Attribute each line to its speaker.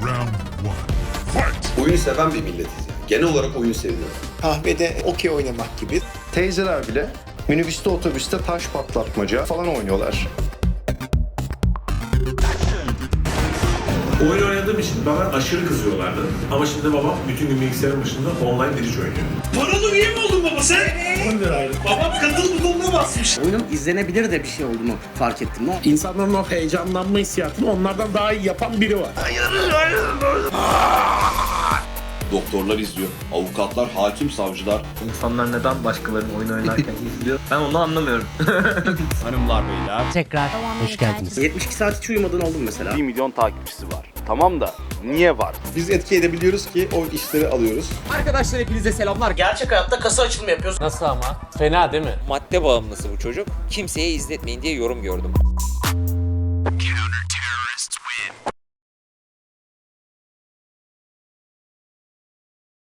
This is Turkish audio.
Speaker 1: Round one. Fight!
Speaker 2: Oyunu seven bir milletiz yani. Genel olarak oyun seviyoruz.
Speaker 3: Kahvede okey oynamak gibi.
Speaker 4: Teyzeler bile minibüste otobüste taş patlatmaca falan oynuyorlar.
Speaker 5: Oyun oynadığım için bana aşırı kızıyorlardı. Ama şimdi babam bütün gün bilgisayarın başında online bridge oynuyor.
Speaker 6: Mi oldun baba sen? 10 liraydı. Babam katıl butonuna basmış.
Speaker 7: Oyunun izlenebilir de bir şey olduğunu fark ettim. Ne
Speaker 6: İnsanların o heyecanlanma hissiyatını onlardan daha iyi yapan biri var.
Speaker 2: Doktorlar izliyor, avukatlar, hakim, savcılar.
Speaker 8: İnsanlar neden başkalarının oyun oynarken izliyor? Ben onu anlamıyorum.
Speaker 9: Hanımlar beyler.
Speaker 10: Tekrar hoş geldiniz.
Speaker 7: 72 saat hiç uyumadığın oldu mu mesela?
Speaker 9: 1 milyon takipçisi var. Tamam da Niye var?
Speaker 2: Biz etki edebiliyoruz ki o işleri alıyoruz.
Speaker 9: Arkadaşlar hepinize selamlar.
Speaker 6: Gerçek hayatta kasa açılımı yapıyoruz.
Speaker 10: Nasıl ama? Fena değil mi?
Speaker 11: Madde bağımlısı bu çocuk. Kimseye izletmeyin diye yorum gördüm.